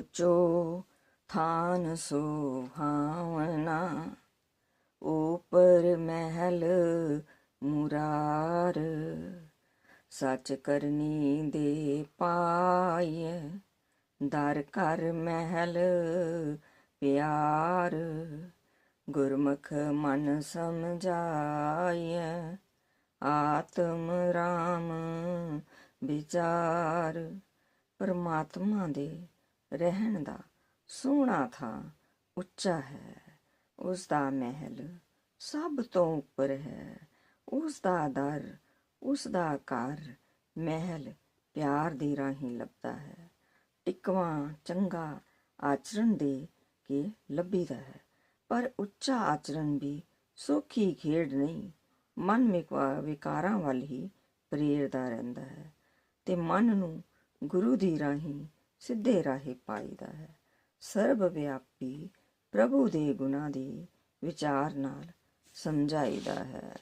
ਊਚੋ ਥਾਨ ਸੁਹਾਵਣਾ, ਉਪਰ ਮਹਿਲ ਮੁਰਾਰ, ਸੱਚ ਕਰਨੀ ਦੇ ਪਾਏ ਦਰ ਕਰ ਮਹਿਲ ਪਿਆਰ, ਗੁਰਮੁਖ ਮਨ ਸਮਝਾਏ ਆਤਮ ਰਾਮ ਵਿਚਾਰ, ਪਰਮਾਤਮਾ ਦੇ ਰਹਿਣ ਦਾ ਸੋਹਣਾ ਥਾਂ ਉੱਚਾ ਹੈ। ਉਸ ਦਾ ਮਹਿਲ ਸਭ ਤੋਂ ਉੱਪਰ ਹੈ। ਉਸ ਦਾ ਦਰ, ਉਸ ਦਾ ਘਰ ਮਹਿਲ ਪਿਆਰ ਦੇ ਰਾਹੀਂ ਲੱਭਦਾ ਹੈ। ਟਿਕਵਾ ਚੰਗਾ ਆਚਰਣ ਦੇ ਕੇ ਲੱਭੀਦਾ ਹੈ। ਪਰ ਉੱਚਾ ਆਚਰਣ ਵੀ ਸੌਖੀ ਖੇਡ ਨਹੀਂ, ਮਨ ਵਿਕਾ- ਵਿਕਾਰਾਂ ਵੱਲ ਹੀ ਪ੍ਰੇਰਦਾ ਰਹਿੰਦਾ ਹੈ ਤੇ ਮਨ ਨੂੰ ਗੁਰੂ ਦੀ ਰਾਹੀਂ ਸਿੱਧੇ ਰਾਹੇ ਪਾਈਦਾ ਹੈ। ਸਰਬ ਵਿਆਪੀ ਪ੍ਰਭੂ ਦੇ ਗੁਣਾਂ ਦੀ ਵਿਚਾਰ ਨਾਲ ਸਮਝਾਈਦਾ ਹੈ।